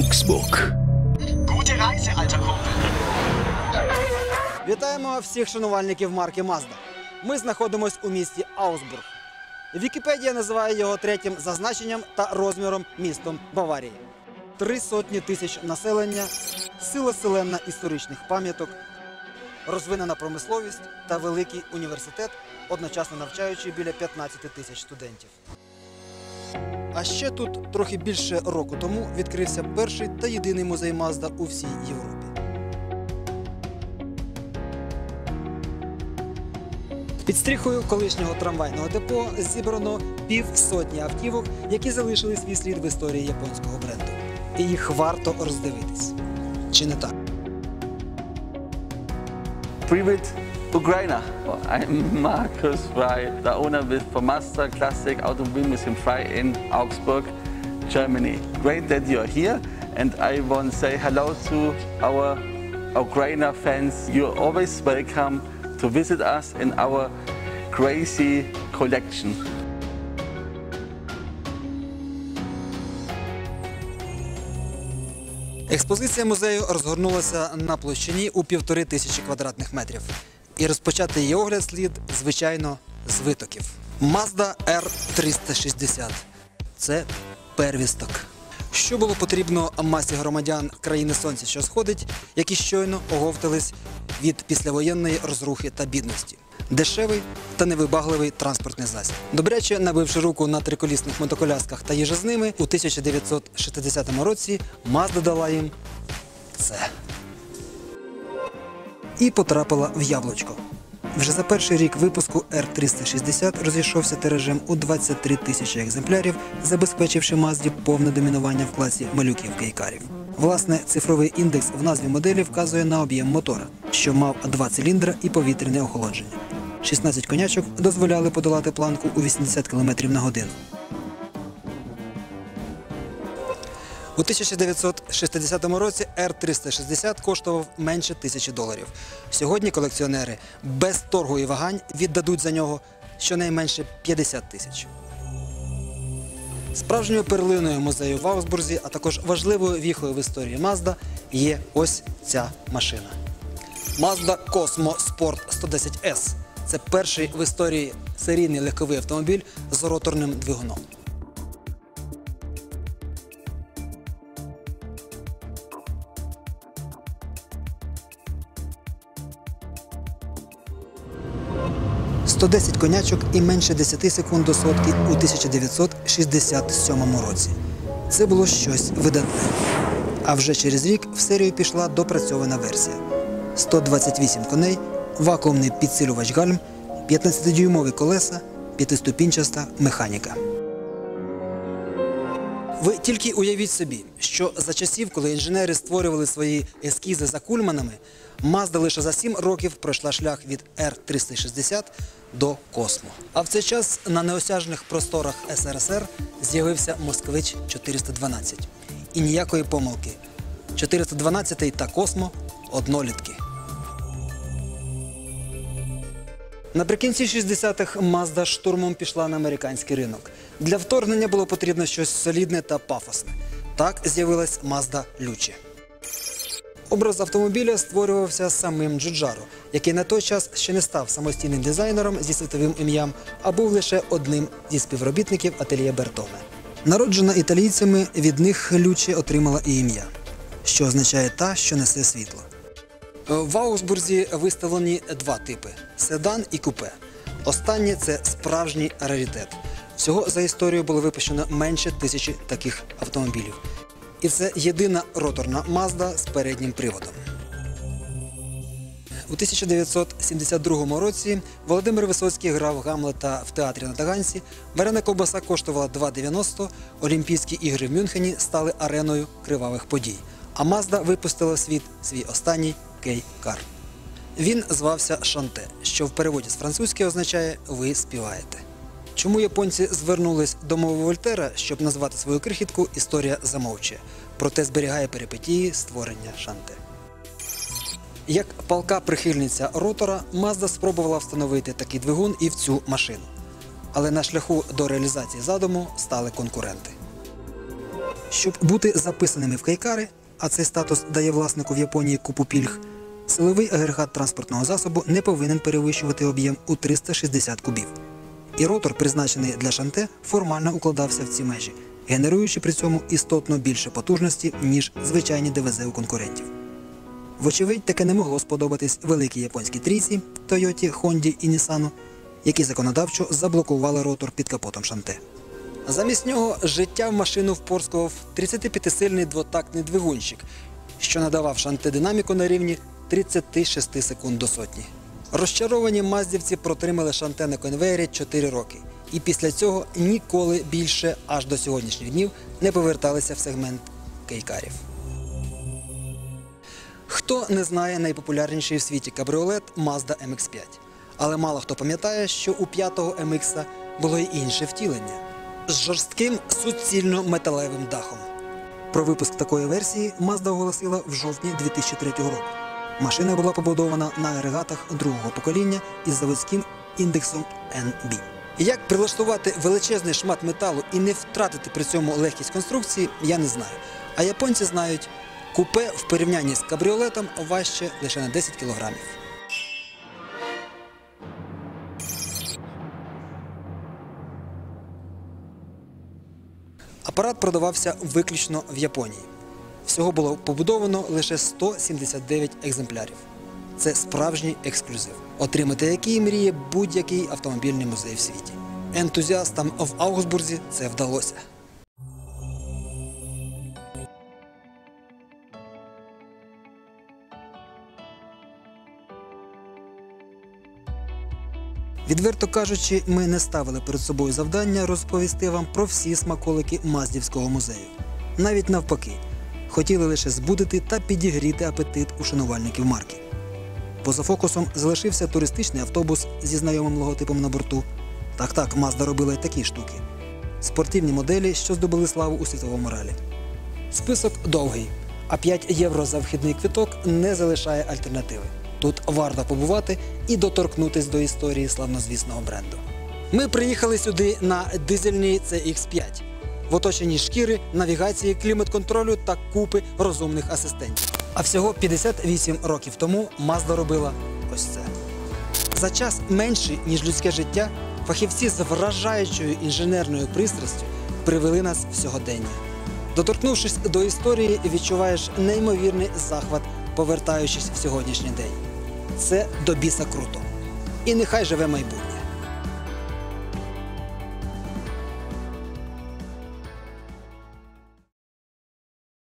Augsburg. Gute Reise, alter Kumpel. Вітаємо всіх шанувальників марки Mazda. Ми знаходимось у місті Аусбург. Вікіпедія називає його третім за значенням та розміром містом Баварії. Три сотні тисяч населення, сила селена історичних пам'яток, розвинена промисловість та великий університет, одночасно навчаючи біля 15 тисяч студентів. А ще тут трохи більше року тому відкрився перший та єдиний музей Мазда у всій Європі. Під стріхою колишнього трамвайного депо зібрано півсотні автівок, які залишили свій слід в історії японського бренду. І їх варто роздивитись. Чи не так? Привет, Ukraine. I'm Markus Frey, the owner with Mazda Classic Automobil Museum Frey in Augsburg, Germany. Great that you're here, and I want to say hello to our Ukraine fans. You're always welcome to visit us in our crazy collection. Експозиція музею розгорнулася на площині у півтори тисячі квадратних метрів. І розпочати її огляд слід, звичайно, з витоків. Mazda R360 це первісток. Що було потрібно масі громадян країни сонця, що сходить, які щойно оговтались від післявоєнної розрухи та бідності. Дешевий та невибагливий транспортний засіб. Добряче набивши руку на триколісних мотоколясках та їже з ними, у 1960 році Mazda дала їм це. І потрапила в яблучко. Вже за перший рік випуску R360 розійшовся тиражем у 23 тисячі екземплярів, забезпечивши Мазді повне домінування в класі малюків кейкарів. Власне, цифровий індекс в назві моделі вказує на об'єм мотора, що мав два циліндра і повітряне охолодження. 16 конячок дозволяли подолати планку у 80 км на годину. У 1960 році R360 коштував менше тисячі доларів. Сьогодні колекціонери без торгу і вагань віддадуть за нього щонайменше 50 тисяч. Справжньою перлиною музею в Аусбурзі, а також важливою віхою в історії Mazda є ось ця машина. Mazda Cosmo Sport 110S. Це перший в історії серійний легковий автомобіль з роторним двигуном. – 110 конячок і менше 10 секунд до сотки у 1967 році. Це було щось видатне. А вже через рік в серію пішла допрацьована версія. 128 коней, вакуумний підсилювач гальм, 15-дюймові колеса, п'ятиступінчаста механіка. Ви тільки уявіть собі, що за часів, коли інженери створювали свої ескізи за кульманами, Mazda лише за 7 років пройшла шлях від R360 до Космо. А в цей час на неосяжних просторах СРСР з'явився Москвич 412. І ніякої помилки. 412 та Космо однолітки. Наприкінці 60-х Mazda штурмом пішла на американський ринок. Для вторгнення було потрібно щось солідне та пафосне. Так з'явилась Mazda Лючі. Образ автомобіля створювався самим Джуджаро, який на той час ще не став самостійним дизайнером зі світовим ім'ям, а був лише одним зі співробітників ательє Бертоне. Народжена італійцями, від них Лючі отримала і ім'я, що означає та, що несе світло. В Аусбурзі виставлені два типи седан і купе. Останнє це справжній раритет. Всього за історію було випущено менше тисячі таких автомобілів. І це єдина роторна Mazda з переднім приводом. У 1972 році Володимир Висоцький грав Гамлета в театрі на Таганці. Варена ковбаса коштувала 2,90. Олімпійські ігри в Мюнхені стали ареною кривавих подій. А Mazda випустила в світ свій останній кей-кар. Він звався Шанте, що в переводі з французької означає Ви співаєте. Чому японці звернулись до мови Вольтера, щоб назвати свою крихітку, історія замовчує, проте зберігає перипетії створення Шанте. Як палка прихильниця ротора, Mazda спробувала встановити такий двигун і в цю машину. Але на шляху до реалізації задуму стали конкуренти. Щоб бути записаними в кайкари, а цей статус дає власнику в Японії купу пільг, силовий агрегат транспортного засобу не повинен перевищувати об'єм у 360 кубів. І ротор, призначений для шанте, формально укладався в ці межі, генеруючи при цьому істотно більше потужності, ніж звичайні ДВЗ у конкурентів. Вочевидь, таке не могло сподобатись великій японській трійці Тойоті, Хонді і Нісану, які законодавчо заблокували ротор під капотом шанте. Замість нього життя в машину впорскував 35-сильний двотактний двигунщик, що надавав шанте динаміку на рівні 36 секунд до сотні. Розчаровані маздівці протримали шанте на конвеєрі 4 роки, і після цього ніколи більше аж до сьогоднішніх днів не поверталися в сегмент кейкарів. Хто не знає найпопулярніший в світі кабріолет Mazda MX-5. Але мало хто пам'ятає, що у п'ятого MX було й інше втілення з жорстким суцільно металевим дахом. Про випуск такої версії Mazda оголосила в жовтні 2003 року. Машина була побудована на агрегатах другого покоління із заводським індексом NB. Як прилаштувати величезний шмат металу і не втратити при цьому легкість конструкції, я не знаю. А японці знають, купе в порівнянні з кабріолетом важче лише на 10 кілограмів. Апарат продавався виключно в Японії. Всього було побудовано лише 179 екземплярів. Це справжній ексклюзив, отримати який мріє будь-який автомобільний музей в світі. Ентузіастам в Аугсбурзі це вдалося. Відверто кажучи, ми не ставили перед собою завдання розповісти вам про всі смаколики Маздівського музею. Навіть навпаки, хотіли лише збудити та підігріти апетит у шанувальників марки. Поза фокусом залишився туристичний автобус зі знайомим логотипом на борту. Так так, Мазда робила й такі штуки. Спортивні моделі, що здобули славу у світовому ралі. Список довгий, а 5 євро за вхідний квиток не залишає альтернативи. Тут варто побувати і доторкнутись до історії славнозвісного бренду. Ми приїхали сюди на дизельній CX5 в оточенні шкіри, навігації, клімат-контролю та купи розумних асистентів. А всього 58 років тому Mazda робила ось це. За час менший, ніж людське життя, фахівці з вражаючою інженерною пристрастю привели нас в сьогодення. Доторкнувшись до історії, відчуваєш неймовірний захват, повертаючись в сьогоднішній день. Це до біса круто. І нехай живе майбутнє.